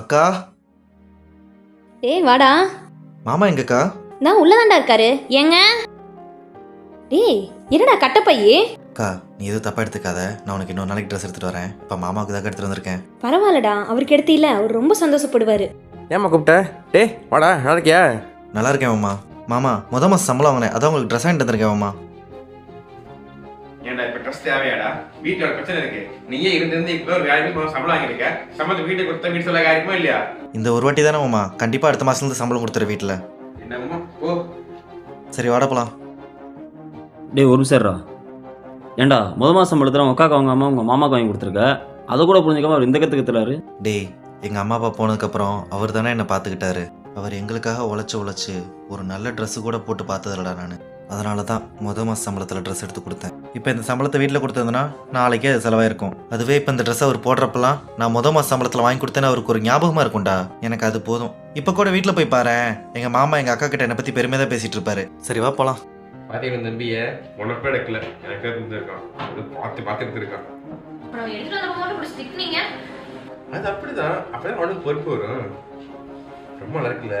அக்கா? டேய் வாடா. மாமா எங்கக்கா? நான் உள்ளதாண்டா இருக்காரு. ஏங்க? டேய் என்னடா கட்டப்பையே அக்கா நீ எதுவும் தப்பா எடுத்துக்காத. நான் உனக்கு இன்னொரு நாளைக்கு ட்ரெஸ் எடுத்துட்டு வரேன். இப்போ மாமாவுக்கு தான் எடுத்துட்டு வந்திருக்கேன். பரவாயில்லடா. அவருக்கு எடுத்தில அவர் ரொம்ப சந்தோஷப்படுவாரு. ஏம்மா கூப்பிட்ட? டேய் வாடா நல்லா இருக்கியா? நல்லா இருக்கேன் மாமா. மாமா முத மாசம் சம்பளம் வாங்கினேன். அதான் உங்களுக்கு ட்ரெஸ் வாங்கிட்டு வந்திருக்கேன் மாமா. ஏன்டா இப்ப ட்ரெஸ் தேவையாடா? வீட்டுல ஒரு பிரச்சனை இருக்கு. நீயே இருந்து இப்ப ஒரு வேலைக்கு சம்பளம் வாங்கியிருக்க. சம்பளத்தை வீட்டுக்கு கொடுத்த வீட்டு சொல்ல காரியமா இல்லையா? இந்த ஒரு வாட்டி தானே மாமா. கண்டிப்பா அடுத்த மாசத்துல இருந்து சம்பளம் கொடுத்துரு வீட்டில் என்னம்மா ஓ சரி வாட போலாம். டேய் ஒரு நிமிஷம்டா ஏன்டா முத மாதம் சம்பளத்தில் உங்கள் அக்காக்கு அவங்க அம்மா உங்கள் மாமாக்கு வாங்கி கொடுத்துருக்க? அதை கூட புரிஞ்சுக்காம அவர் இந்த கற்றுக்கு கத்துறாரு டேய் எங்க அம்மா அப்பா போனதுக்கப்புறம் அவர் தானே என்னை பார்த்துக்கிட்டாரு. அவர் எங்களுக்காக உழைச்சு உழைச்சு ஒரு நல்ல Dress கூட போட்டு பார்த்ததில்லடா நான். அதனால தான் முத மாச சம்பளத்தில் ட்ரெஸ் எடுத்து கொடுத்தேன். இப்போ இந்த சம்பளத்தை வீட்டில் கொடுத்ததுன்னா நாளைக்கே அது செலவாயிருக்கும். அதுவே இப்போ இந்த ட்ரெஸ் அவர் போடுறப்பெல்லாம் நான் முத மாச சம்பளத்தில் வாங்கி கொடுத்தேன்னு அவருக்கு ஒரு ஞாபகமாக இருக்கும்டா. எனக்கு அது போதும். இப்போ கூட வீட்டில் போய் பாரேன் எங்கள் மாமா எங்கள் அக்கா கிட்ட என்னை பற்றி பெருமையாக தான் பேசிட்டு இருப்பாரு. சரி வா போலாம். பாத்தீங்க தம்பிய உனக்கும் எடுக்கல. எனக்கு இருந்திருக்கான். பார்த்து பார்த்து எடுத்திருக்கான் அது அப்படிதான். அப்பதான் உனக்கு பொறுப்பு வரும். ரொம்ப நல்லா இருக்குல்ல